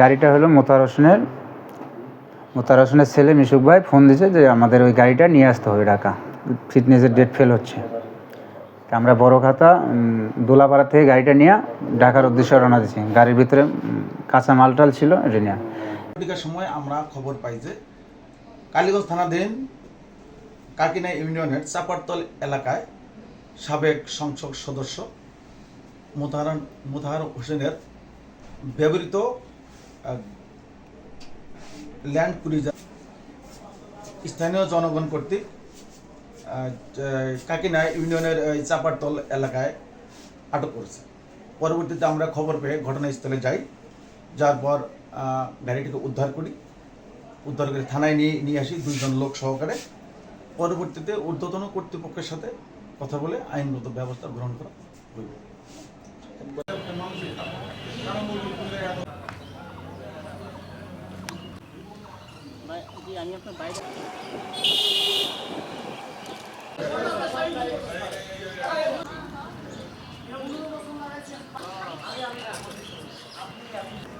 গাড়িটা হলো মোতার হোসেনের মোতার হোসেনের ছেলে মিশুক ভাই ফোন দিয়েছে যে আমাদের ওই গাড়িটা নিয়ে আসতে হবে ঢাকা। ফিটনেসের ডেট ফেল হচ্ছে। আমরা বড় খাতা দোলাপাড়া থেকে গাড়িটা নিয়ে ঢাকার উদ্দেশ্যে রওনা দিচ্ছি গাড়ির ভিতরে কাঁচা মালটাল ছিল, এটা নিয়ে। সময় আমরা খবর পাই যে কালীগঞ্জ থানাধীন কাকিনা ইউনিয়নের চাপারতল এলাকায় সাবেক সংসদ সদস্য মোতাহার মোতাহার হোসেনের ব্যবহৃত ল্যান্ড ক্রুইজার স্থানীয় জনগণ কর্তৃক কাকিনা ইউনিয়নের চাপারতল এলাকায় আটক করেছে। পরবর্তীতে আমরা খবর পেয়ে ঘটনাস্থলে যাই। যার পর গাড়িটিকে উদ্ধার করি। উদ্ধার করে থানায় নিয়ে নিয়ে আসি দুইজন লোক সহকারে। পরবর্তীতে ঊর্ধ্বতন কর্তৃপক্ষের সাথে কথা বলে আইনগত ব্যবস্থা গ্রহণ করা হইবে। আমি আপনার বাইরে আপনি